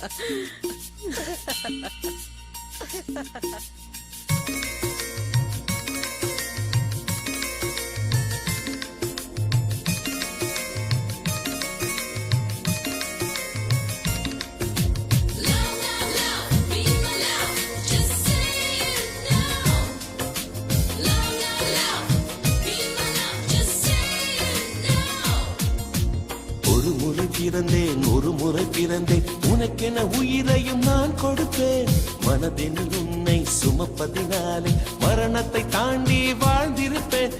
ハハハハ பிறந்தேன் ஒரு முறை பிறந்தேன். உனக்கென உயிரையும் நான் கொடுப்பேன். மனதில் உன்னை சுமப்பதினாலே மரணத்தை தாண்டி வாழ்ந்திருப்பேன்.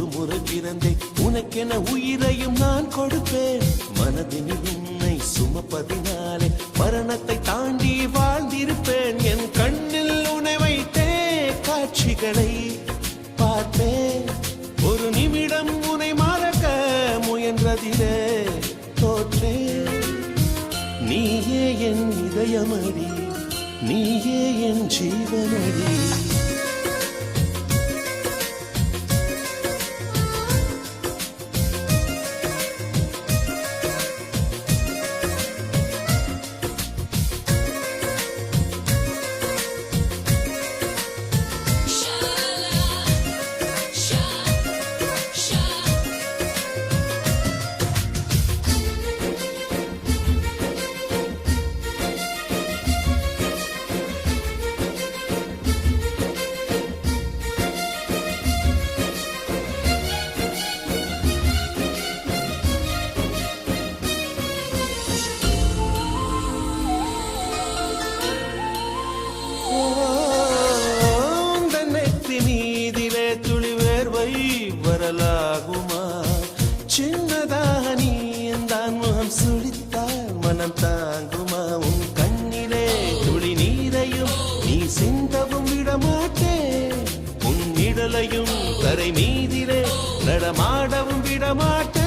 ஒரு முறை பிறந்தேன். உனக்கென உயிரையும் நான் கொடுப்பேன். மனதினில் உன்னை சுமப்பதினாலே மரணத்தை தாண்டி வாழ்ந்திருப்பேன். என் கண்ணில் உன்னை வைத்தே காட்சிகளை பார்த்தேன். ஒரு நிமிடம் உன்னை மறக்க முயன்றதிலே தோற்றேன். நீயே என் இதயமடி நீயே என் ஜீவனடி. ஆகுமா? சின்னதாக நீ தான் முகம் சுழித்தால் மனம் தாங்குமா? உன் கண்ணிலே துளி நீரையும் நீ சிந்தவும் விடமாட்டேன் உன் நிழலையும் தரை மீதிலே நடமாடவும் விடமாட்டேன்